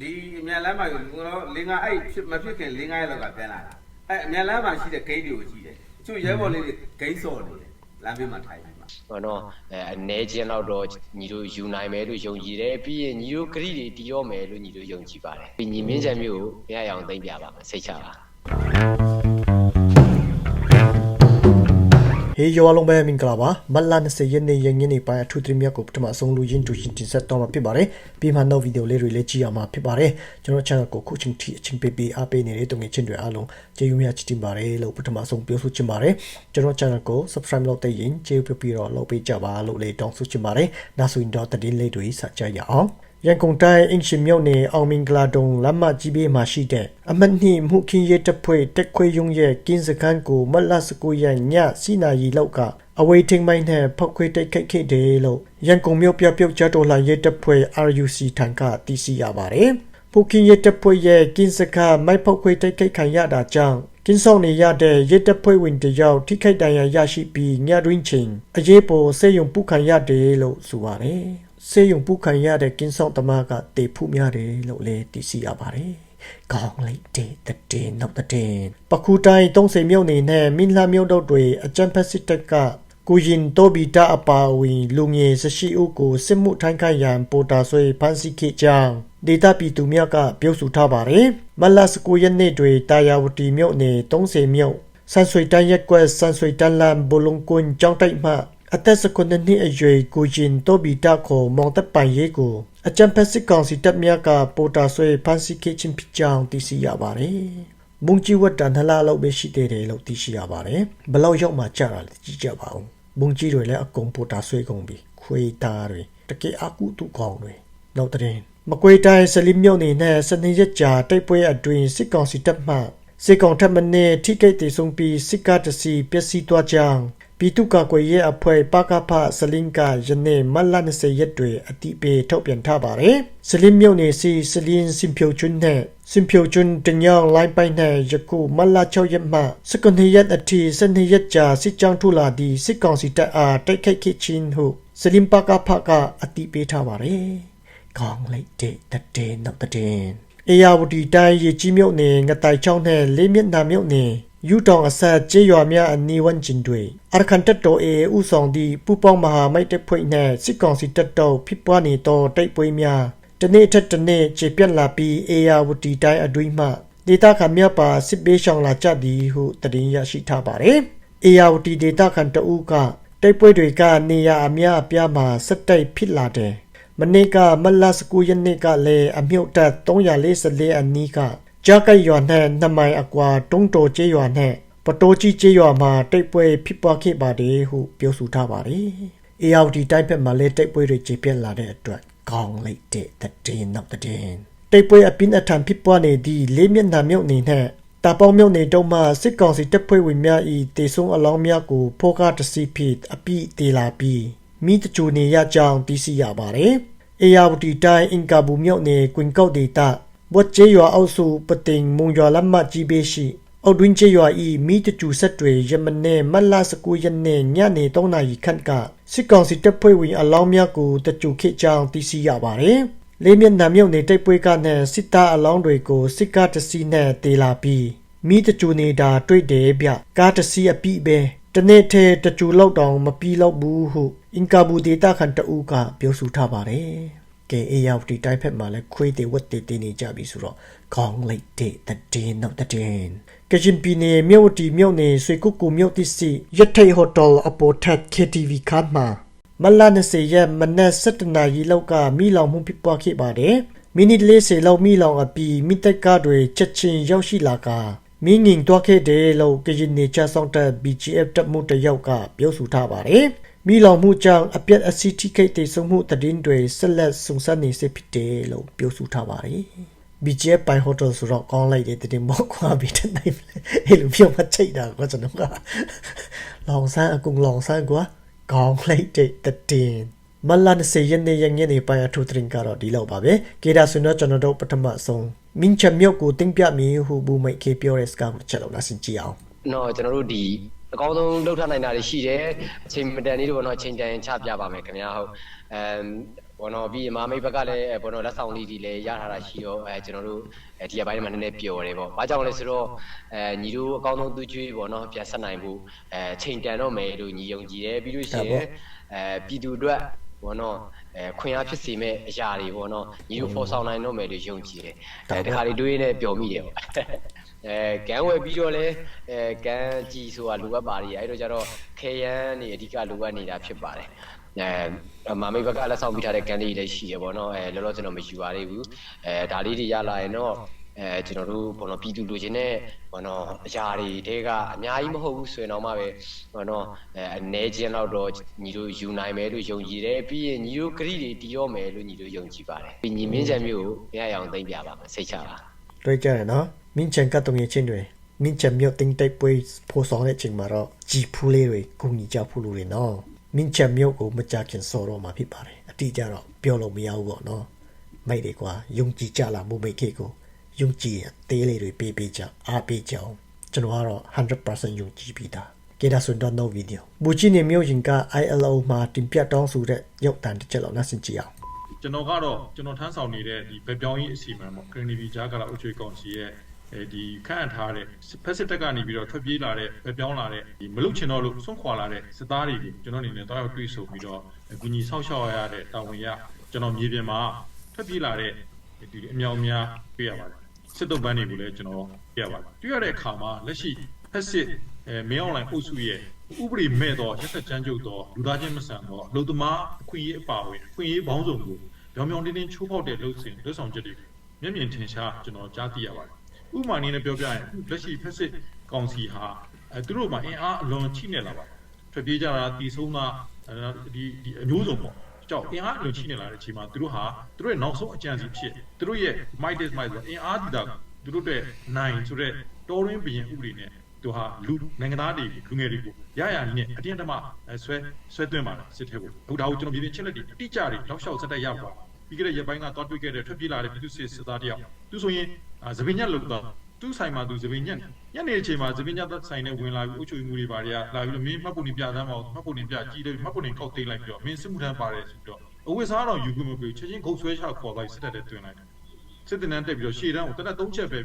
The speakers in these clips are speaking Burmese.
ဒီအမြန်လမ်းမှာကိုတော့လင်္ကာအဲ့ဖြစ်မဖြစ်ခင်လင်္ကာရဲ့လောက်ကပြန်လာတာအဲ့အမြန်လမ်းမှာရှိတဲ့ဂိတ်တွေကိုကြည့်တယ်သူရဲဘော်လေးတွေဂိတ်စော်နေတယ်လမ်းဘေးမှာထိုင်နေမှာဟောနော်အဲအနေချင်းတော့တော့ညီတို့ယူနိုင်မယ်လို့ယုံကြည်တယ်ပြီးရင်ညီတို့ဂရိတွေတီးရောမယ်လို့ညီတို့ယုံကြည်ပါတယ်ပြီးညီမင်းချံမျိုးကိုဘုရားရောင်သိမ့်ပြပါမယ်စိတ်ချပါ ဟေးရောလုံးပဲမင်္ဂလာပါမတ်လ20ရက်နေ့ရင်းညနေပိုင်းအထူးသတင်းများကိုပထမဆုံးလူရင်းတူရှင်တင်ဆက်တော့မှာဖြစ်ပါတယ်ပြီးမှနောက်ဗီဒီယိုလေးတွေလည်းကြည့်ရမှာဖြစ်ပါတယ်ကျွန်တော် channel ကိုခုချိန်ထိအချိန်ပေးပေးအားပေးနေတဲ့တုံငယ်ချင်းတွေအားလုံးကျေးဇူးများချီးတင်ပါတယ်လို့ပထမဆုံးပြောဆိုချင်ပါတယ်ကျွန်တော် channel ကို subscribe လုပ်တဲ့ရင်ကျေးဇူးပြုပြီးတော့လုပ်ပေးကြပါလို့လည်းတောင်းဆိုချင်ပါတယ်နောက်ဆိုရင်တော့သတင်းလေးတွေစကြရအောင် ရန်ကုန်တိုင်းအင်ရှင်မြို့နယ်အောင်မင်္ဂလာတုံလမ်းမကြီးဘေးမှာရှိတဲ့အမတ်နှိမှုခင်းရဲတပ်ဖွဲ့တက်ခွေယုံရဲ့ကင်းစခန်းကိုမတ်လ19ရက်ညစီနာရီလောက်ကအဝေးထိန်မိုင်းနဲ့ဖောက်ခွေတိုက်ခိုက်ခဲ့တယ်လို့ရန်ကုန်မြို့ပြပြုတ်ကျတော်လှန်ရဲတပ်ဖွဲ့ RUC ထံကသိရှိရပါတယ်။ဖူကင်းရဲတပ်ဖွဲ့ရဲ့ကင်းစခန်းမိုက်ဖောက်ခွေတိုက်ခိုက်ခံရတာကြောင့်ကင်းဆောင်နေရတဲ့ရဲတပ်ဖွဲ့ဝင်တယောက်ထိခိုက်ဒဏ်ရာရရှိပြီးညတွင်ချင်းအရေးပေါ်ဆေးရုံပုခံရတယ်လို့ဆိုပါတယ်။ ဆေးရုံပုခံရတဲ့ကင်းဆောင်သမားကတေဖူးများတယ်လို့လည်းသိရှိရပါတယ်။ကောင်းလိုက်တဲ့တဲ့တဲ့နောက်တဲ့ပကူတိုင်း30မြို့နေနဲ့မင်းလာမြို့တို့တွေအကြံဖက်စစ်တပ်ကကိုရင်တိုဘီတာအပါအဝင်လူငယ်စရှိအုပ်ကိုစစ်မှုထိုင်းခိုင်ရန်ပိုတာဆွေဖန်စီခေကြောင်းဒေတာပီတူမြတ်ကပြောဆိုထားပါတယ်မလတ်19ရက်နေ့တွေတာယာဝတီမြို့နယ်30မြို့ဆန်ဆွေတန်းရက်ကွက်ဆန်ဆွေတန်းလန်ဘလုံကွန်းကြောင်းတိုက်မှ အသက်19နှစ်အရွယ်ကိုရင်တိုဘီတာကိုမောင်တပ်ပိုင်ရေးကိုအကြံဖက်စစ်ကောင်စီတပ်များကပိုတာဆွေဖန်စီခေချင်းဖြစ်ကြောင်းသိရှိရပါတယ်မုံကြီးဝတ်တန်ထလာလောက်ပဲရှိသေးတယ်လို့သိရှိရပါတယ်ဘလောက်ရောက်မှကြာတာလဲကြည့်ကြပါဦးဘုံကြီးတွေလည်းအကုန်ပိုတာဆွေကုန်ပြီခွေသားတွေတကယ်အကူတူကောင်းတွေနောက်တဲ့မကွေးတိုင်းစလီမြုံနေနဲ့စနေရက်ကြာတိုက်ပွဲအတွင်းစစ်ကောင်စီတပ်မှစစ်ကောင်ထပ်မင်းထိကိတ်တေဆုံးပြီးစစ်ကားတစီပျက်စီးသွားကြောင်း ပြည်သူ့ကာကွယ်ရေးအဖွဲ့ပကဖစလင်ကယနေ့မလ20ရက်တွေအတိပေးထုတ်ပြန်ထားပါတယ်။စလင်မြုံနေစီစလင်စင်ဖြိုချွန်းနဲ့စင်ဖြိုချွန်းတညောင်းလိုင်းပိုင်နဲ့ယခုမလ6ရက်မှစကနေရက်အထိစနေရက်ကြာစစ်ကြောင်းထူလာသည့်စစ်ကောင်စီတပ်အားတိုက်ခိုက်ခဲ့ခြင်းဟုစလင်ပကဖကအတိပေးထားပါတယ်။ကောင်းလိုက်တဲ့တဲ့နောက်တဲ့အေယာဝတီတိုင်းရေကြီးမြုပ်နေငတိုင်ချောင်းနဲ့လေးမျက်နှာမြုပ်နေယူ တောင်အဆက်ကျေးရွာများအနီးဝန်းကျင်တွေအရခန်တက်တော်အေဥဆောင်သည့်ပူပေါင်းမဟာမိတ်တပ်ဖွဲ့နှင့်စစ်ကောင်စီတပ်တော်ဖြစ်ပွားနေသောတိုက်ပွဲများတနေ့ထက်တနေ့ခြေပြတ်လာပြီးအေယာဝတီတိုင်းအတွင်းမှဒေသခံများပါစစ်ပေးရှောင်လာကြသည်ဟုသတင်းရရှိထားပါသည်အေယာဝတီဒေသခံတအုပ်ကတိုက်ပွဲတွေကနေရာအများအပြားမှာစက်တိုက်ဖြစ်လာတယ်မနေ့ကမလစကူရက်နေ့ကလည်းအမြုပ်တက်344အနီးက ကြာကိုက်ရွာနဲ့နှစ်မိုင်အကွာတုံးတော်ကျေးရွာနဲ့ပတိုးကြီးကျေးရွာမှာတိုက်ပွဲဖြစ်ပွားခဲ့ပါတယ်ဟုပြောဆိုထားပါတယ်။ ARD တိုက်ဘက်မှာလည်းတိုက်ပွဲတွေကျေပြက်လာတဲ့အတွက်ကောင်းလိုက်တဲ့တဲ့နောက်တဲ့တိုက်ပွဲအပြင်းအထန်ဖြစ်ပွားနေသည့်လေးမျက်နှာမြုပ်နေနဲ့တာပေါင်းမြုပ်နေတော့မှစစ်ကောင်စီတပ်ဖွဲ့ဝင်များဤတေဆုံးအလောင်းများကိုဖောကားတစီဖြစ်အပိတေလာပြီးမိတချိုနေရကြောင်းသိရှိရပါတယ်။ ARD တိုင်းအင်ကာဘူမြုပ်နေကွင်ကောက်ဒေတာ ဘတ်ကျေးရွာအောက်စုပတင်မုံရွာလမ်းမကြီးပေးရှိအောက်တွင်ကျေးရွာဤမိတကျူဆက်တွေယမနေ့မတ်လ19ရက်နေ့ညနေ3နာရီခန့်ကစစ်ကောင်စီတပ်ဖွဲ့ဝင်အလောင်းများကိုတကျူခေကြောင်းသိရှိရပါတယ်။လေးမျက်နှာမြုပ်နေတိုက်ပွဲကနဲ့စစ်သားအလောင်းတွေကိုစစ်ကားတစီနဲ့တေလာပြီးမိတကျူနေတာတွေ့တယ်ဗျကားတစီအပိပဲတနေ့ထဲတကျူလောက်တောင်မပြီးလောက်ဘူးဟုအင်ကာဘူဒေတာခန်တူကပြောဆိုထားပါတယ်။ ကဲအေရောက်ဒီတိုင်းဖက်မှာလဲခွေးတွေဝတ်တွေတင်းနေကြပြီဆိုတော့ခေါင်းလိုက်တဲ့တဲ့နောက်တဲ့ကချင်ပြည်နယ်မြို့တီမြို့နယ်ဆွေကုကူမြို့တိစီရထိုင်ဟိုတယ်အပေါ်ထက် KTV ခန်းမှာမလာ20ရက်မနက်7နာရီလောက်ကမိလောင်မှုဖြစ်ပွားခဲ့ပါတယ်မိနစ်40လောက်မိလောင်အပြီးမိတက်ကားတွေချက်ချင်းရောက်ရှိလာကမင်းငင်တွားခဲ့တယ်လို့ကရင်နေချဆောင်တဲ့ BGF တပ်မှုတယောက်ကပြောဆိုထားပါတယ် မိလောင်မှုကြောင့်အပြက်အစီထိခိတ်တေဆုံးမှုတည်င်းတွေဆက်လက်စုံစမ်းနေစေဖြစ်တယ်လို့ပြောဆိုထားပါတယ် BGF ပိုင်ဟိုတယ်ဆိုတော့ကောင်းလိုက်တဲ့တင်မောက်ခွာပြီးတဲ့နိုင်အဲ့လိုပြောမချိတ်တာကွာကျွန်တော်ကလောင်ဆန်းအကုန်လောင်ဆန်းကွာကောင်းလိုက်တဲ့တင်မလာ20ရက်နေ့ရက်ညနေပိုင်းအထူးတင်ကတော့ဒီလောက်ပါပဲကေဒါဆွေတော့ကျွန်တော်တို့ပထမဆုံးမင်းချမြုပ်ကိုတင်ပြမည်ဟုဘူးမိတ်ခေပြောတဲ့စကားကိုချက်လို့လာစင်ကြည့်အောင်နော်ကျွန်တော်တို့ဒီ အကောင်းဆုံးလှုပ်ထနိုင်တာတွေရှိတယ်အချိန်မတန်လေးတော့နော်အချိန်တန်ချပြပါမယ်ခင်ဗျာဟုတ်အမ်ဘောနော်ပြီးရင်မာမိတ်ဘက်ကလည်းဘောနော်လက်ဆောင်လေးတွေလည်းရထားတာရှိတော့အဲကျွန်တော်တို့အဲဒီအပိုင်းမှာနည်းနည်းပျော်တယ်ပေါ့။ဘာကြောင့်လဲဆိုတော့အဲညီတို့အကောင်းဆုံးသူကျွေးဘောနော်ပြန်ဆက်နိုင်ဖို့အဲချိန်တန်တော့မယ်လို့ညီယုံကြည်တယ်ပြီးလို့ရှိရင်အဲပြည်သူအတွက်ဘောနော်အဲခွင့်အားဖြစ်စေမဲ့အရာတွေဘောနော်ညီတို့ဖော်ဆောင်နိုင်တော့မယ်လို့ယုံကြည်တယ်။အဲတခါလေးတွေးနေပျော်မိတယ်ပေါ့။ အဲကန်ဝယ်ပြီးတော့လဲအဲကန်ကြီးဆိုတာလိုအပ်ပါရီအဲ့တော့ကျတော့ခေယန်နေအဓိကလိုအပ်နေတာဖြစ်ပါတယ်အဲမမိတ်ဘက်ကလက်ဆောင်ပြီးထားတဲ့ကန်လေးတွေလည်းရှိရပေါ့နော်အဲလောလောကျွန်တော်မယူပါသေးဘူးအဲဒါလေးတွေရလာရင်တော့အဲကျွန်တော်တို့ဘောနော်ပြည်သူလူချင်းနဲ့ဘောနော်အရာတွေတဲကအများကြီးမဟုတ်ဘူးဆိုရင်တော့မှပဲဘောနော်အဲအနေချင်းတော့တော့ညီတို့ယူနိုင်မယ်လို့ယုံကြည်တယ်ပြီးရင်ညီတို့ဂရိတွေတီးရောမယ်လို့ညီတို့ယုံကြည်ပါတယ်ပြီးညီမင်းချံမျိုးကိုရရအောင်သိမ့်ပြပါမယ်စိတ်ချပါတွေ့ကြရနော် မင်းချန်ကတုံရဲ့ချင်းတွေမင်းချန်မြို့တင်းတိုက်ပွဲပို့ဆောင်တဲ့အချိန်မှာတော့ဂျီဖူးလေးတွေကုညီကြဖူးလို့တွေနော်မင်းချန်မြို့ကိုမကြခင်စော်တော့မှာဖြစ်ပါတယ်အတိအကျတော့ပြောလို့မရဘူးပေါ့နော်မိုက်တယ်ကွာယုံကြည်ကြလားမို့မိတ်ခေကိုယုံကြည်ရင်သေးလေးတွေပေးပေးကြအားပေးကြအောင်ကျွန်တော်ကတော့100%ယုံကြည်ပြီးသားကေဒါဆွန်တော့ no video ဘူချီနေမြို့ရင်က ILO မှာတင်ပြတောင်းဆိုတဲ့ရုပ်တံတစ်ချက်လောက်နှာစင်ကြည့်အောင်ကျွန်တော်ကတော့ကျွန်တော်ထမ်းဆောင်နေတဲ့ဒီဗက်ပြောင်းရေးအစီအမံပေါ့ခရနီဗီဂျာကလာအုပ်ချုပ်ကောင်စီရဲ့အဲ ဒီခန့်အပ်ထားတဲ့ဖက်စစ်တပ်ကနေပြီးတော့ထွက်ပြေးလာတဲ့ဗက်ပြောင်းလာတဲ့ဒီမလုချင်တော့လို့ဆွန့်ခွာလာတဲ့စစ်သားတွေကိုကျွန်တော်အနေနဲ့တော့တွေးဆိုပြီးတော့အကူအညီဆောက်ရှောက်ရတဲ့တာဝန်ရကျွန်တော်မြေပြင်မှာထွက်ပြေးလာတဲ့ဒီအမြောင်များတွေ့ရပါတယ်စစ်တုပ်ပန်းတွေကိုလည်းကျွန်တော်တွေ့ရပါတယ်တွေ့ရတဲ့အခါမှာလက်ရှိဖက်စစ်အဲမင်းအွန်လိုင်းပို့စုရဲ့ဥပဒေမဲ့တော့ရက်ဆက်ကြမ်းကြုတ်တော့လူသားချင်းမဆန်တော့အလုံသမားအခွင့်အရေးအပါအဝင်အခွင့်အရေးပေါင်းစုံကိုပြောင်ပြောင်တင်းတင်းချိုးဖောက်တဲ့လှုပ်စဉ်လှုပ်ဆောင်ချက်တွေမျက်မြင်ထင်ရှားကျွန်တော်ကြားသိရပါတယ် ဥပမာအနေနဲ့ပြောပြရင်လက်ရှိဖက်စစ်ကောင်စီဟာအဲသူတို့မှာအင်အားအလွန်ချိနေလာပါတယ်ထွက်ပြေးကြတာတီဆုံးတာဒီဒီအမျိုးစုံပေါ့ကြောက်အင်အားအလွန်ချိနေလာတဲ့အချိန်မှာသူတို့ဟာသူတို့ရဲ့နောက်ဆုံးအကြံစီဖြစ်သူတို့ရဲ့ might is might ဆိုအင်အားဒီတာသူတို့တဲ့နိုင်ဆိုတဲ့တော်ရင်းဘရင်ဥပဒေနဲ့သူဟာလူနိုင်ငံသားတွေလူငယ်တွေကိုရရနဲ့အတင်းအဓမ္မဆွဲဆွဲသွင်းပါတယ်စစ်ထဲကိုအခုဒါကိုကျွန်တော်ပြည်ပြချက်လက်တွေအတိအကျတွေလောက်လျှောက်စက်တက်ရပါ ပြီးကြတဲ့ရက်ပိုင်းကသွားတွေ့ခဲ့တဲ့ထွက်ပြေးလာတဲ့ပြည်သူစစ်စစ်သားတယောက်သူဆိုရင်သပင်ညက်လို့တော့သူ့ဆိုင်မှာသူသပင်ညက်ညနေအချိန်မှာသပင်ညက်ဆိုင်နဲ့ဝင်လာပြီးအုပ်ချုပ်မှုတွေပါတွေကလာပြီးတော့မင်းမှတ်ပုံနေပြသမ်းပါမှတ်ပုံနေပြကြီးတယ်မှတ်ပုံနေကောက်သိမ်းလိုက်ပြီးတော့မင်းစစ်မှုထမ်းပါတယ်ဆိုပြီးတော့အဝိစားတော်ယူခွင့်မပေးချက်ချင်းခုတ်ဆွဲချခေါ်လိုက်စစ်တပ်တဲ့တွင်လိုက်စစ်တပ်နဲ့တက်ပြီးတော့ရှေ့တန်းကိုတနက်၃ချက်ပဲ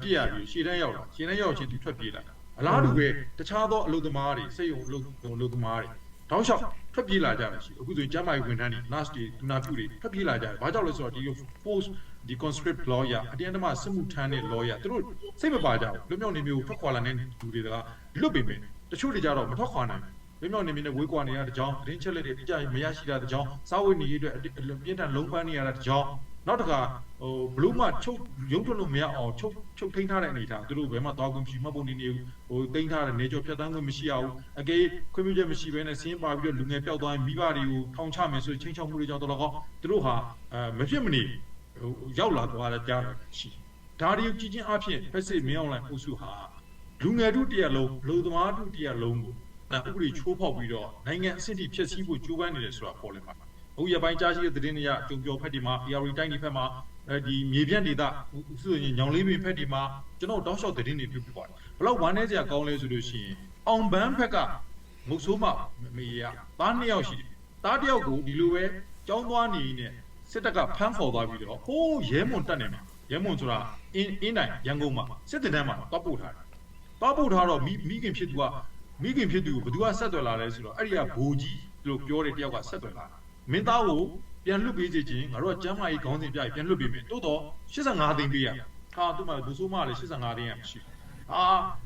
ပြည့်ရပြီးရှေ့တန်းရောက်လာရှေ့တန်းရောက်ချင်းသူထွက်ပြေးလာအလားတူပဲတခြားသောအလုပ်သမားတွေစိတ်ယုံအလုပ်အလုပ်သမားတွေတောင်းလျှောက် ထွက်ပြေးလာကြတယ်ရှိအခုဆိုရင်ကျမ်းမာရေးဝန်ထမ်းတွေ nurse တွေဒူနာပြုတွေထွက်ပြေးလာကြတယ်ဘာကြောင့်လဲဆိုတော့ဒီ post ဒီ conscript lawyer အတင်းအဓမ္မစစ်မှုထမ်းတဲ့ lawyer သူတို့စိတ်မပါကြဘူးလွတ်မြောက်နေမျိုးထွက်ခွာလာတဲ့လူတွေကလွတ်ပေမဲ့တချို့တွေကြတော့မထွက်ခွာနိုင်ဘူးလွတ်မြောက်နေမျိုးနဲ့ဝေးကွာနေရတဲ့ကြောင်းသတင်းချက်လက်တွေအကြမရရှိတာတဲ့ကြောင်းစာဝတ်နေရေးအတွက်ပြင်းထန်လုံးပန်းနေရတဲ့ကြောင်း နောက်တစ်ခါဟိုဘလူးမချုပ်ရုံထွက်လို့မရအောင်ချုပ်ချုပ်ထိန်းထားတဲ့အနေထားသူတို့ဘယ်မှသွားခွင့်မရှိမှတ်ပုံနေနေဟိုတိန်းထားတဲ့နေကြောဖြတ်တန်းခွင့်မရှိအောင်အကေးခွင့်ပြုချက်မရှိဘဲနဲ့စင်းပါပြီးတော့လူငယ်ပျောက်သွားရင်မိဘတွေကိုထောင်ချမယ်ဆိုချင်းချောက်မှုတွေကြောင့်တော့ကောသူတို့ဟာအဲမဖြစ်မနေဟိုရောက်လာသွားတဲ့ကြားရှိဒါတွေကြည်ချင်းအဖြစ်ဖက်စစ်မင်းအောင်လိုင်းအုပ်စုဟာလူငယ်တို့တရက်လုံးလူသမားတို့တရက်လုံးကိုဥပဒေချိုးဖောက်ပြီးတော့နိုင်ငံအဆင့်ထိဖျက်ဆီးဖို့ကြိုးပမ်းနေတယ်ဆိုတာပေါ်လင်းပါတယ် အခုရပိုင်းကြားရှိတဲ့သတင်းတွေကကြုံပြောဖက်ဒီမှာ ARI တိုင်းဒီဖက်မှာအဲဒီမြေပြန့်ဒေသဆိုရင်ညောင်လေးပင်ဖက်ဒီမှာကျွန်တော်တောက်လျှောက်သတင်းတွေပြုတ်ပြပါတယ်ဘလောက်ဝမ်းနေစရာကောင်းလဲဆိုလို့ရှိရင်အောင်ပန်းဖက်ကမုတ်ဆိုးမမေရသားနှစ်ယောက်ရှိတယ်သားတစ်ယောက်ကိုဒီလိုပဲကြောင်းသွားနေနေစစ်တပ်ကဖမ်းခေါ်သွားပြီးတော့ဟိုးရဲမွန်တက်နေမှာရဲမွန်ဆိုတာအင်းအင်းတိုင်းရန်ကုန်မှာစစ်တပ်တန်းမှာတောက်ပို့ထားတယ်တောက်ပို့ထားတော့မိမိခင်ဖြစ်သူကမိခင်ဖြစ်သူကိုဘယ်သူကဆက်သွယ်လာလဲဆိုတော့အဲ့ဒီကဘိုးကြီးလို့ပြောတဲ့တယောက်ကဆက်သွယ်လာတာ မင်းသားကိုပြန်လွတ်ပေးစေခြင်းငါတို့ကကျမ်းမာရေးခေါင်းစဉ်ပြပြီးပြန်လွတ်ပေးမယ်တိုးတော့85သိန်းပေးရဟာသူ့မှာဒုဆိုးမလည်း85သိန်းရမရှိအာ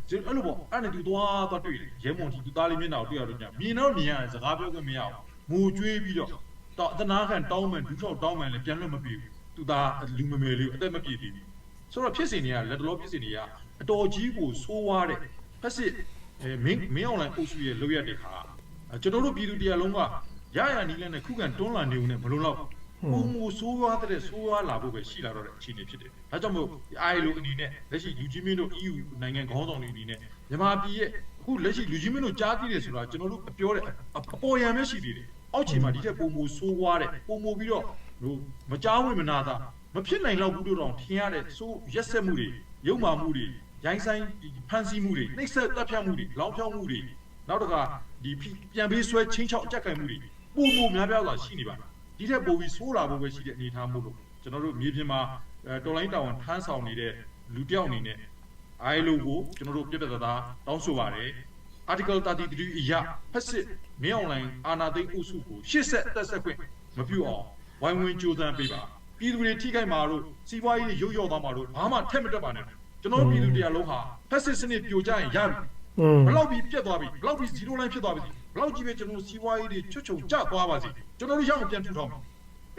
ဒီအဲ့လိုပေါ့အဲ့နဲ့သူသွားသွားတွေ့တယ်ရဲမွန်တီသူသားလေးမျက်နှာကိုတွေ့ရတော့ညမြင်တော့မြင်ရတယ်စကားပြောခွင့်မရဘူးငိုကြွေးပြီးတော့တော့တနာခံတောင်းမှန်ဒူးထောက်တောင်းမှန်လည်းပြန်လွတ်မပေးဘူးသူသားလူမမယ်လေးအသက်မပြည့်သေးဘူးဆိုတော့ဖြစ်စဉ်တွေကလက်တော်ဖြစ်စဉ်တွေကအတော်ကြီးကိုဆိုးွားတဲ့ဖက်စစ်အဲမင်းမင်းအွန်လိုင်းပို့စုရဲ့လောက်ရတဲ့ခါကျွန်တော်တို့ပြည်သူတရားလုံးက ရရနီးလည်းနဲ့ခုခံတွန်းလာနေုံနဲ့ဘလို့တော့ပုံမူဆိုးရွားတဲ့ဆိုးရွားလာဖို့ပဲရှိလာတော့တဲ့အခြေအနေဖြစ်တယ်။ဒါကြောင့်မို့အိုင်လိုအနေနဲ့လက်ရှိလူကြီးမင်းတို့ EU နိုင်ငံခေါင်းဆောင်တွေအနေနဲ့မြန်မာပြည်ရဲ့အခုလက်ရှိလူကြီးမင်းတို့ကြားသိတယ်ဆိုတာကျွန်တော်တို့ပြောတဲ့အပေါ်ယံပဲရှိသေးတယ်။အောက်ခြေမှာဒီထက်ပုံမူဆိုးရွားတဲ့ပုံမူပြီးတော့ဟိုမကြားဝင်မနာတာမဖြစ်နိုင်တော့ဘူးတို့တော့ထင်ရတဲ့ဆိုးရက်ဆက်မှုတွေရုံမာမှုတွေရိုင်းဆိုင်ဖန်ဆီးမှုတွေနှိပ်စက်တပ်ဖြတ်မှုတွေလောင်ဖြောက်မှုတွေနောက်တခါဒီပြန်ပေးဆွဲချင်းချောက်အကြက်ခံမှုတွေ ပုံပုံများပြားစွာရှိနေပါဒဒီထက်ပိုပြီးဆိုးလာဖို့ပဲရှိတဲ့အနေအထားမို့လို့ကျွန်တော်တို့မြေပြင်မှာအဲတော်လိုင်းတောင်ထမ်းဆောင်နေတဲ့လူတစ်ယောက်အနေနဲ့ ILO ကိုကျွန်တော်တို့ပြပြသားသားတောင်းဆိုပါတယ် article 33အရဖက်စစ်မင်းအွန်လိုင်းအာဏာသိမ်းအုပ်စုကိုရှစ်ဆက်တက်ဆက်ခွင့်မပြုအောင်ဝိုင်းဝန်းကြိုးစားပေးပါပြည်သူတွေထိခိုက်မှာတို့စီးပွားရေးရုပ်ရော့သွားမှာတို့ဘာမှထက်မတက်ပါနဲ့ကျွန်တော်တို့ပြည်သူတရားလုံးဟာဖက်စစ်စနစ်ပြိုကျရင်ရပြီอืมဘလောက်ပြီးပြတ်သွားပြီဘလောက်ပြီး0 line ဖြစ်သွားပြီ ဘလောက်ကြီးပဲကျွန်တော်တို့စီးပွားရေးတွေချွတ်ချုံကျသွားပါစေကျွန်တော်တို့ရအောင်ပြန်ထူထောင်မယ်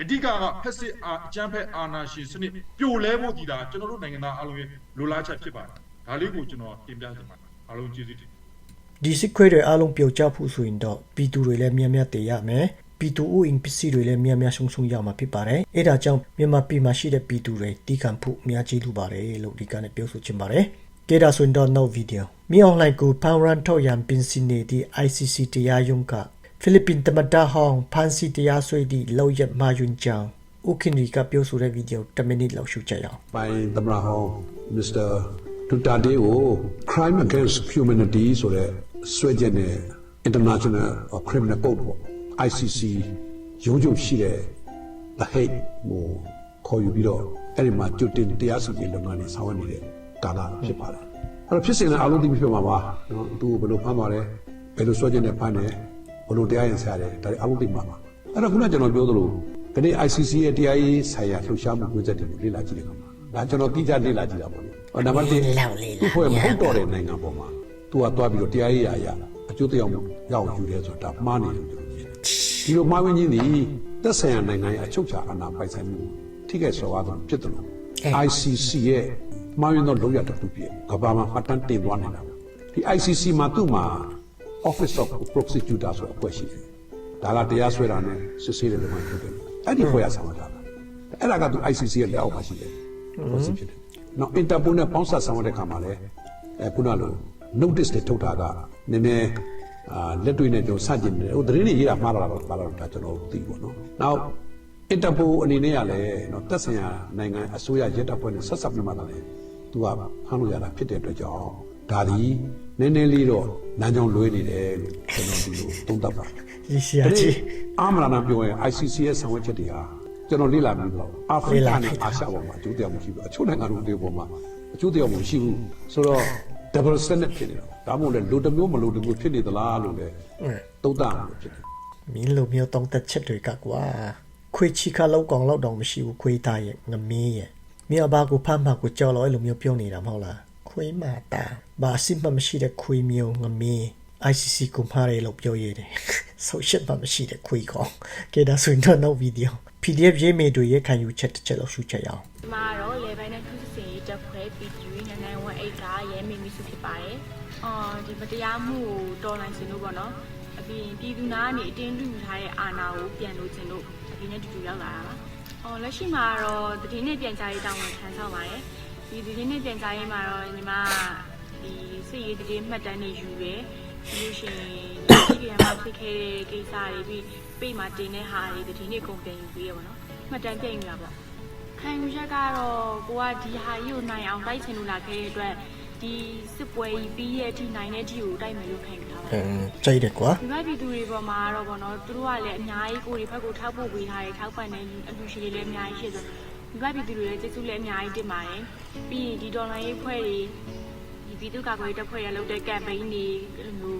အဓိကကဖက်စစ်အာအကြမ်းဖက်အာဏာရှင်စနစ်ပြိုလဲဖို့ဒီတာကျွန်တော်တို့နိုင်ငံသားအလုံးရဲ့လိုလားချက်ဖြစ်ပါတယ်ဒါလေးကိုကျွန်တော်တင်ပြချင်ပါတယ်အားလုံးကျေးဇူးတင်ဒီစစ်ခွေးတွေအားလုံးပျောက်ကျဖို့ဆိုရင်တော့ပြည်သူတွေလည်းမြန်မြန်တည်ရမယ်ပြည်သူဦးအင်ပစ္စည်းတွေလည်းမြန်မြန်ဆုံးဆုံးရမှာဖြစ်ပါတယ်အဲ့ဒါကြောင့်မြန်မာပြည်မှာရှိတဲ့ပြည်သူတွေတီးခံဖို့အများကြီးလိုပါတယ်လို့ဒီကနေ့ပြောဆိုချင်ပါတယ် ကဲဒါဆိုရင်တော့နောက်ဗီဒီယိုမြေအွန်လိုင်းကိုဖန်ရန်ထုတ်ရန်ပင်စင်နေသည့် ICC တရားရုံးကဖိလစ်ပင်တမတာဟောင်းဖန်စီတရားစွဲသည့်လောက်ရမာယွန်ချန်ဥခင်ဒီကပြောဆိုတဲ့ဗီဒီယို10မိနစ်လောက်ရှုကြရအောင် by the Braho Mr. Duterte ကို crime against humanity ဆိုတဲ့ဆွဲချက်နဲ့ international criminal court ပေါ့ ICC ရုံးချုပ်ရှိတဲ့ The Hague ကိုခေါ်ယူပြီးတော့အဲ့ဒီမှာကြိုတင်တရားစီရင်လုပ်ငန်းတွေဆောင်ရွက်နေတဲ့ ကာလဖြစ်ပါတယ်အဲ့တော့ဖြစ်စဉ်လည်းအားလုံးသိပြီးဖြစ်မှာပါနော်သူဘယ်လိုဖမ်းသွားတယ်ဘယ်လိုဆွဲချက်နဲ့ဖမ်းတယ်ဘယ်လိုတရားရင်ဆရာတယ်ဒါတွေအားလုံးသိမှာပါအဲ့တော့ခုနကကျွန်တော်ပြောသလိုဒီနေ့ ICC ရဲ့တရားရေးဆိုင်ရာလှုပ်ရှားမှုမျိုးဆက်တွေကိုလေ့လာကြည့်တဲ့အခါမှာဒါကျွန်တော်တိကျလေ့လာကြည့်တာပါလို့နံပါတ်1သူ့ဖွဲ့မဟုတ်တော့တဲ့နိုင်ငံပေါ်မှာသူကသွားပြီးတော့တရားရေးရာအရာအကျိုးတရားမှုရအောင်ယူတယ်ဆိုတာမှားနေတယ်ကျွန်တော်မြင်တယ်ဒီလိုမှားဝင်ခြင်းသည်သက်ဆိုင်ရာနိုင်ငံရဲ့အချုပ်အခြာအာဏာပိုင်ဆိုင်မှုထိခိုက်စော်ကားသောဖြစ်တယ်လို့ ICC ရဲ့ မှားယွင်းသောလုပ်ရတစ်ခုဖြစ်ကမ္ဘာမှာမှတ်တမ်းတင်သွားနေတာပေါ့ဒီ ICC မှာသူ့မှာ Office of Prosecutor ဆိုတဲ့အဖွဲ့ရှိတယ်ဒါလာတရားစွဲတာနဲ့စစ်ဆေးတဲ့လုပ်ငန်းဖြစ်တယ်အဲ့ဒီဖွဲ့ရဆောင်တာအဲ့ဒါကသူ ICC ရဲ့လက်အောက်မှာရှိတယ်ဟုတ်စီဖြစ်တယ်နောက် Interpol နဲ့ပေါင်းစပ်ဆောင်တဲ့ခါမှာလည်းအဲခုနလို notice တွေထုတ်တာကနည်းနည်းအာလက်တွေ့နဲ့ကျွန်တော်စကြင်တယ်ဟိုသတင်းတွေရေးတာမှားတာတော့ပါတော့ဒါကျွန်တော်သိပေါ့နော်နောက် Interpol အနေနဲ့ကလည်းနော်တက်ဆိုင်ရာနိုင်ငံအစိုးရရဲတပ်ဖွဲ့နဲ့ဆက်ဆက်ပြီးမှလည်းသူကဖမ်းလို့ရတာဖြစ်တဲ့အတွက်ကြောင့်ဒါဒီနည်းနည်းလေးတော့လမ်းကြောင်းလွဲနေတယ်လို့ကျွန်တော်ဒီလိုသုံးသပ်ပါတယ်ဒီစီယာကြီးအာမရနာပြောရင် ICC ရဲ့ဆောင်ရွက်ချက်တွေဟာကျွန်တော်လေ့လာပြီးတော့အာဖရိကနဲ့အာရှပေါ်မှာအကျိုးတရားမရှိဘူးအချို့နိုင်ငံတွေပေါ်မှာအကျိုးတရားမရှိဘူးဆိုတော့ double standard ဖြစ်နေတာဒါမှမဟုတ်လေလူတစ်မျိုးမလူတစ်မျိုးဖြစ်နေသလားလို့လေသုံးသပ်လို့ဖြစ်တယ်မင်းလိုမျိုးတောင်းတက်ချက်တွေကကွာ ခွေချီခါလောက်ကောင်လောက်တောင်မရှိဘူးခွေသားရဲ့ငမင်းရဲ့မင်းအဘကိုဖမ်းမှကိုကြောက်လို့အဲ့လိုမျိုးပြောနေတာမဟုတ်လားခွေမာတာဘာအစစ်မှမရှိတဲ့ခွေမျိုးငမင်း ICC ကိုမှားတယ်လို့ပြောရတယ်ဆိုရှယ်မှမရှိတဲ့ခွေကောင်ကဲဒါဆိုရင်တော့နောက်ဗီဒီယို PDF ရေးမေတွေရဲ့ခံယူချက်တစ်ချက်လောက်ရှုချက်ရအောင်ဒီမှာတော့လေပိုင်းနဲ့သူစင်ရေးတက်ခွဲ P3 9918ကရဲမေမီစုဖြစ်ပါတယ်။အော်ဒီမတရားမှုကိုတော်လိုင်းစင်လို့ပေါ့နော်။အပြင်ပြည်သူနာကနေအတင်းလူထားတဲ့အာဏာကိုပြန်လို့ခြင်းလို့ အပြင်နဲ့တူတူရောက်လာတာပါ။အော်လက်ရှိမှာတော့တည်င်းနဲ့ပြန်ကြားရေးတောင်းဝန်ထမ်းဆောင်ပါတယ်။ဒီတည်င်းနဲ့ပြန်ကြားရေးမှာတော့ညီမဒီစစ်ရေးတည်င်းမှတ်တမ်းတွေယူရယ်ပြီးလို့ရှိရင်ဒီကမှာဖြစ်ခဲ့တဲ့ကိစ္စတွေပြီးပေမှာတင်တဲ့ဟာတွေတည်င်းနဲ့ကုန်ပြန်ယူပြီးရပါတော့။မှတ်တမ်းပြန်ယူတာပေါ့။ခံယူချက်ကတော့ကိုကဒီဟာကြီးကိုနိုင်အောင်တိုက်ချင်လို့လာခဲ့တဲ့အတွက်ဒီစစ်ပွဲကြီးပြီးရဲ့အထိနိုင်တဲ့အထိကိုတိုက်မယ်လို့ခံယူထားပါ အတယ်င်းကြိုက်တယ်ကွာဒီဘက်ပြည်သူတွေပေါ်မှာတော့ဗောနော်သူတို့ကလည်းအများကြီးကိုယ်တွေဘက်ကိုထောက်ပို့ပေးထားတယ်ထောက်ပံ့နေအလူရှင်တွေလည်းအများကြီးရှိဆိုဒီဘက်ပြည်သူတွေလည်းကျေးဇူးလည်းအများကြီးတင်ပါတယ်ပြီးရင်ဒီဒေါ်လာရေးဖွဲ့တွေဒီပြည်သူ့ကာကွယ်ရေးတပ်ဖွဲ့ရလုပ်တဲ့ campaign တွေအဲ့လိုမျိုး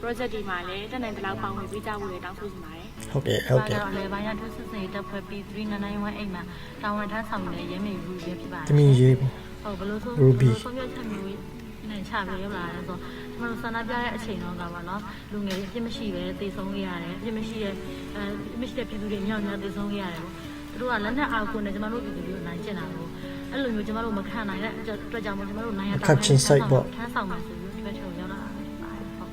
project တွေမှာလည်းတက်နိုင်တဲ့လောက်ပါဝင်ပေးကြဖို့လည်းတောင်းဆိုချင်ပါတယ်ဟုတ်ကဲ့ဟုတ်ကဲ့တော့လေပိုင်းရထုစစ်စေးတက်ဖွဲ့ပြီး3918မှာတာဝန်ထမ်းဆောင်နေတဲ့ရဲမေရူရဲဖြစ်ပါတယ်တမီးရေးဟုတ်ဘလို့ဆို Ruby ဆုံးဖြတ်ချက်မျိုးနဲ့ချပြီးရောက်လာတယ်ဆိုတော့ ကျွန်တော်ဆန္ဒပြတဲ့အချိန်တော့ကပါတော့လူငယ်အပြစ်မရှိပဲသေဆုံးခဲ့ရတယ်အပြစ်မရှိတဲ့အဲမရှိတဲ့ပြည်သူတွေမြောက်များသေဆုံးခဲ့ရတယ်ပေါ့သူတို့ကလက်နက်အားကိုနဲ့ကျွန်တော်တို့ပြည်သူတွေကိုနိုင်ကျင်တာပေါ့အဲ့လိုမျိုးကျွန်တော်တို့မခံနိုင်တဲ့အတွက်ကြောင့်မို့ကျွန်တော်တို့နိုင်ရတာထမ်းဆောင်မှာဆိုပြီးဒီဘက်ချုံရောက်လာတာဟုတ်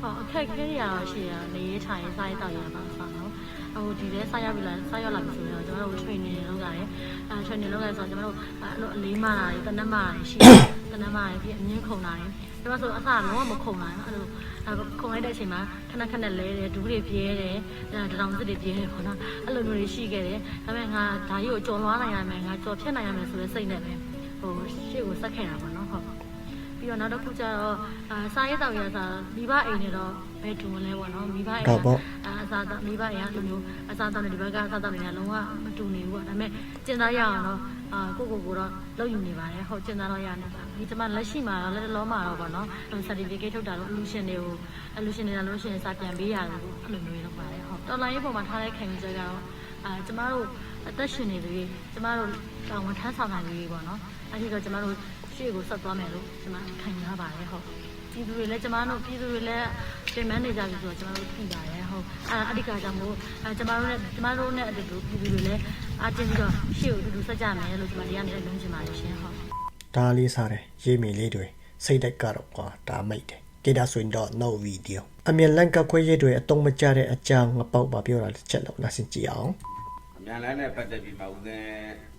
ဟုတ်အခက်ခဲရတော့ရှိရနေရေးထိုင်စားရတော့ရပါဆောင်းတော့ဟိုဒီလဲစားရပြီလားစားရလာပြီဆိုတော့ကျွန်တော်တို့ training လုပ်ရတယ်အဲ training လုပ်ရဆိုတော့ကျွန်တော်တို့အဲ့လိုအလေးမတာတွေတနက်မတာတွေရှိတယ်တနက်မတာတွေပြီးအမြင့်ခုံတာတွေ ကျွန်တော်ဆိုအစလုံးဝမခုံနိုင်ဘူးအဲ့လိုခုံလိုက်တဲ့အချိန်မှာခဏခဏလဲတယ်ဒူးတွေပြဲတယ်တတောင်စစ်တွေပြဲတယ်ပေါ့နော်အဲ့လိုမျိုးတွေရှိခဲ့တယ်ဒါပေမဲ့ငါဒါကြီးကိုကြော်လွားနိုင်ရမယ်ငါကြော်ဖြတ်နိုင်ရမယ်ဆိုတဲ့စိတ်နဲ့ပဲဟိုရှေ့ကိုစက်ခဲ့တာပေါ့နော်ဟုတ်အဲ ပြီးတော့နောက်တစ်ခုကျတော့အာစားရဲတောက်ရစားမိဘအိမ်နဲ့တော့ဘယ်တူမလဲပေါ့နော်မိဘအိမ်ဟုတ်ပေါ့အာအစားတော့မိဘအိမ်ကလိုမျိုးအစားတော့ဒီဘက်ကအစားတော့တွေကလုံးဝမတူနေဘူးပေါ့ဒါပေမဲ့ကျင်သားရအောင်တော့အာကိုကိုကိုတော့လောက်ယူနေပါတယ်ဟုတ်ကျင်သားတော့ရနေပါဒီကျမလက်ရှိမှာတော့လက်လောမှာတော့ပေါ့နော် certificate ထုတ်တာလို့အလူရှင်တွေကိုအလူရှင်တွေကလို့ရှိရင်စာပြန်ပေးရတယ်လို့အဲ့လိုမျိုးလုပ်ပါတယ်ဟုတ်တော်လိုင်းရေးပေါ်မှာထားတဲ့ခံယူချက်ကတော့အာကျမတို့ အသက်ရှင်နေသူတွေကျမတို့တာဝန်ထမ်းဆောင်နိုင်သူတွေပေါ့နော်အဲ့ဒီတော့ကျမတို့ရှေ့ကိုဆက်သွားမယ်လို့ကျမခံယူရပါတယ်ဟုတ်ပြည်သူတွေလည်းကျမတို့ပြည်သူတွေလည်းပြင်ပန်းနေကြပြီဆိုတော့ကျမတို့ပြည်ပါတယ်ဟုတ်အဲ့အဓိကကြောင့်မို့အဲကျမတို့နဲ့ကျမတို့နဲ့အတူတူပြည်သူတွေလည်းအားကျင်းပြီးတော့ရှေ့ကိုအတူတူဆက်ကြမယ်လို့ကျမဒီကနေလုံးချင်ပါတယ်ရှင်ဟုတ်ဒါလေးစားတယ်ရေးမီလေးတွေစိတ်တက်ကတော့ကွာဒါမိတ်တယ်ကေဒါဆိုရင်တော့ no video အမြင်လန့်ကခွဲရေးတွေအတုံးမကျတဲ့အကြောင်းငပောက်ပါပြောတာတစ်ချက်လောက်နားဆင်ကြည့်အောင် အမြန်လန်းနဲ့ပတ်သက်ပြီးမှဦးစင်း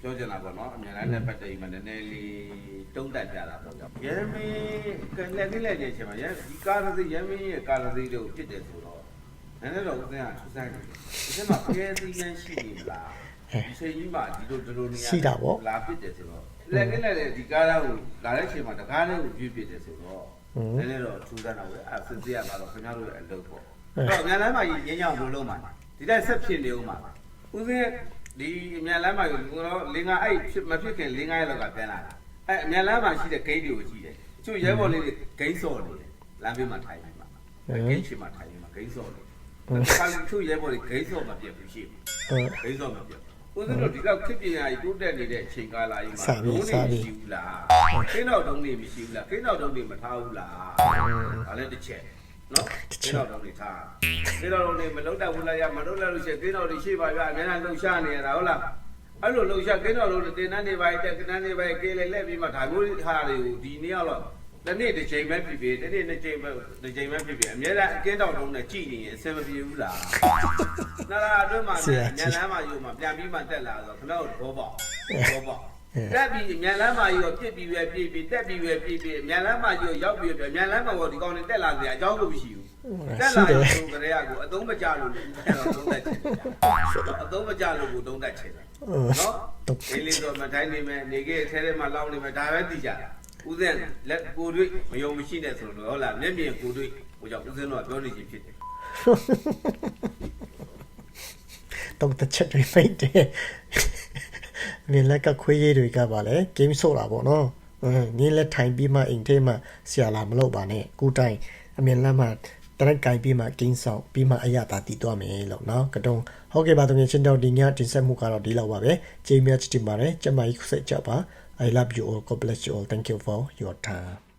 ပြောချင်တာပေါ့နော်အမြန်လန်းနဲ့ပတ်သက်ပြီးမှနည်းနည်းလေးတုံးတက်ပြတာပေါ့ကြောင့်ရဲမင်းကလည်းကိလက်ချင်းချင်မှာရဲဒီကားတစ်စီးရဲမင်းရဲ့ကားတစ်စီးတို့ဖြစ်တယ်ဆိုတော့နည်းနည်းတော့ဦးစင်းကထူးဆန်းတယ်ဒီထဲမှာဖဲသီးရန်ရှိနေမလားဒီချိန်ကြီးမှာဒီလိုဒီလိုနေရာလာဖြစ်တယ်ဆိုတော့လည်းကိလက်လည်းဒီကားကိုလာတဲ့ချိန်မှာတကားလေးကိုပြည့်ပြည့်တယ်ဆိုတော့နည်းနည်းတော့ထူးဆန်းတာပဲအဲစစ်စစ်ရမှာတော့ခင်ဗျားတို့ရဲ့အလုပ်ပေါ့အဲ့တော့အမြန်လန်းမှာရင်းညောင်းလို့လုံးမှာဒီတိုင်းဆက်ဖြစ်နေဦးမှာ ဦးစင်းဒီအမြန်လမ်းမှာကိုတော့လင်္ကာအဲ့ဖြစ်မဖြစ်ခင်လင်္ကာရဲ့လောက်ကပြန်လာတာအဲ့အမြန်လမ်းမှာရှိတဲ့ဂိတ်တွေကိုကြည့်တယ်သူ့ရဲဘော်လေးတွေဂိတ်စော်နေတယ်လမ်းဘေးမှာထိုင်နေမှာဂိတ်ချင်မှာထိုင်နေမှာဂိတ်စော်နေခါလူသူ့ရဲဘော်တွေဂိတ်စော်မပြတ်ဘူးရှိဘူးဂိတ်စော်မပြတ်ဦးစင်းတို့ဒီလောက်ခစ်ပညာကြီးတိုးတက်နေတဲ့အချိန်ကာလကြီးမှာမရှိဘူးလားခင်းတော့တုံးနေမရှိဘူးလားခင်းတော့တုံးနေမထားဘူးလားဒါလည်းတစ်ချက် နော်ခင်းတော့တုံးနေထားခင်းတော့တုံးနေမလုံးတတ်ဘူးလားရမလုံးလည်းလို့ရှိရင်ခင်းတော့တွေရှိပါပြအများနဲ့လှုပ်ရှားနေရတာဟုတ်လားအဲ့လိုလှုပ်ရှားကင်းတော်လို့တင်တန်းနေပါတဲ့ကနန်းနေပါကေးလေလက်ပြီးမှဒါမျိုးဟာတွေကိုဒီနေ့တော့တစ်နေ့တစ်ချိန်ပဲဖြစ်ဖြစ်တစ်နေ့နှစ်ချိန်ပဲတစ်ချိန်ပဲဖြစ်ဖြစ်အများအားအကင်းတော်လုံးနဲ့ကြည်နေရင်အဆင်မပြေဘူးလားနာလာအတွင်းမှာညလမ်းမှာယူမှာပြန်ပြီးမှတက်လာဆိုခဏတော့ဘောပေါက်ဘောပေါက် တက်ပြီးမြန်လမ်းမှာယူပြစ်ပြီးပဲပြစ်ပြီးတက်ပြီးပဲပြစ်ပြီးမြန်လမ်းမှာယူရောက်ပြီးပဲမြန်လမ်းမှာတော့ဒီကောင်တွေတက်လာစရာအကြောင်းကိုမရှိဘူးတက်လာရင်ဆိုကြရကိုအသုံးမကျလို့သုံးသက်ချင်အသုံးမကျလို့ကိုသုံးသက်ချင်တယ်နော်ဒီလေးတော့မတိုင်းနေမယ်နေခဲ့ထဲထဲမှာလောင်းနေမယ်ဒါပဲသိကြတာဦးစင်းလက်ကိုတွေ့မယုံမရှိနဲ့ဆိုတော့ဟုတ်လားမျက်မြင်ကိုတွေ့ဟိုကြောင့်ဦးစင်းတော့ပြောနေချင်းဖြစ်တယ်တော့တစ်ချက်တွေဖိတ်တယ် မြင်လက်ကခွေးရေးတွေကပါလေ game ဆော့တာပေါ့နော်အင်းမြင်လက်ထိုင်ပြီးမှအိမ်ထဲမှာဆရာလာမလုပ်ပါနဲ့ကူတိုင်းအမြင်လက်မှာတရက်ကင်ပြီးမှ game ဆော့ပြီးမှအရသာတည်သွားမယ်လို့နော်ကတုံဟုတ်ကဲ့ပါတကယ်ချင်းတော့ဒီညတင်ဆက်မှုကတော့ဒီလောက်ပါပဲကျေးမြတ်ချစ်တင်ပါတယ်ကျမကြီးခုစိတ်ကြပါ I love you all God bless you all thank you for your time